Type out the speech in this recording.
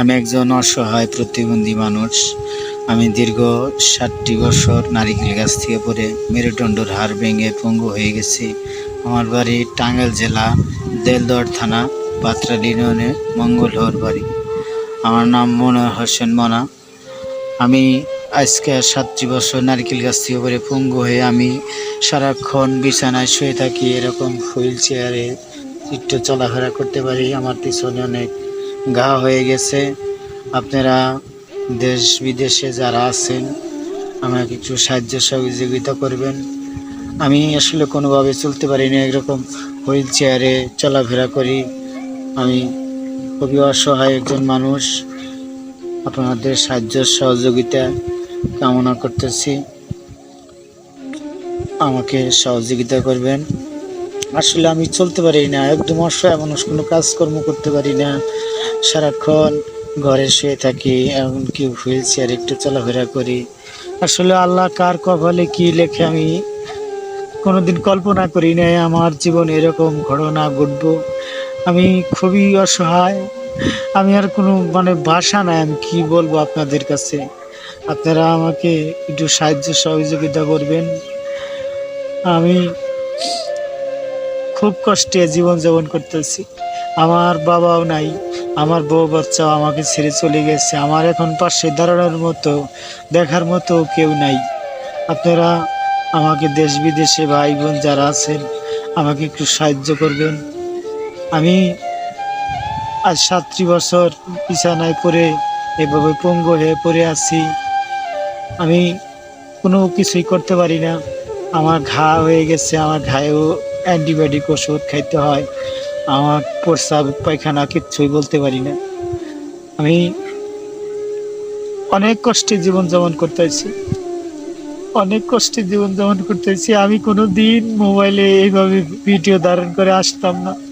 আমি একজন অসহায় প্রতিবন্ধী মানুষ। আমি দীর্ঘ ষাটটি বছর নারিকেল গাছ থেকে পড়ে মেরুদণ্ডর হাড় ভেঙে পঙ্গু হয়ে গেছি। আমার বাড়ি টাঙ্গাইল জেলা, দেলদর থানা পাত্রাল ইউনিয়নে মঙ্গলহর বাড়ি। আমার নাম মনোয়ার হোসেন মনা। আমি আজকে সাতটি বছর নারকেল গাছ থেকে পরে পঙ্গু হয়ে আমি সারাক্ষণ বিছানায় শুয়ে থাকি, এরকম হুইল চেয়ারে একটু চলাফেরা করতে পারি। আমার পিছনে অনেক ঘা হয়ে গেছে। আপনারা দেশ বিদেশে যারা আছেন আমাকে একটু সাহায্য সহযোগিতা করবেন। আমি আসলে কোনোভাবে চলতে পারি না, এরকম হুইল চেয়ারে চলাফেরা করি। আমি খুবই অসহায় একজন মানুষ। আপনাদের সাহায্য সহযোগিতা কামনা করতেছি। আমাকে সহযোগিতা করবেন। আসলে আমি চলতে পারি না, একদম অসহায় মানুষ, কোনো কাজকর্ম করতে পারি না। সারাক্ষণ ঘরে শুয়ে থাকি, এমনকি হুইল চেয়ার একটু চলাফেরা করি। আসলে আল্লাহ কার কপালে কি লেখে আমি কোনোদিন কল্পনা করি নাই, আমার জীবন এরকম ঘটনা ঘটব। আমি খুবই অসহায়, আমি আর কোনো মানে ভাষা নাই, আমি কি বলব আপনাদের কাছে? আপনারা আমাকে একটু সাহায্য সহযোগিতা করবেন। আমি খুব কষ্টে জীবন যাপন করতেছি। আমার বাবাও নাই, আমার বউ বাচ্চাও আমাকে ছেড়ে চলে গেছে। আমার এখন পাশে দাঁড়ানোর মতো, দেখার মতো কেউ নাই। আপনারা আমাকে দেশ বিদেশে ভাই বোন যারা আছেন, আমাকে একটু সাহায্য করবেন। আমি আজ সাতটি বছর বিছানায় পড়ে এভাবে পঙ্গু হয়ে পড়ে আছি। আমি কোনো কিছুই করতে পারি না। আমার ঘা হয়ে গেছে, আমার ঘায়েও অ্যান্টিবায়োটিক ওষুধ খাইতে হয়। আমার প্রস্রাব, পায়খানা কিচ্ছুই বলতে পারি না। আমি অনেক কষ্টে জীবনযাপন করতেছি। অনেক কষ্টে জীবনযাপন করতেছি। আমি কোনো দিন মোবাইলে এইভাবে ভিডিও ধারণ করে আসতাম না।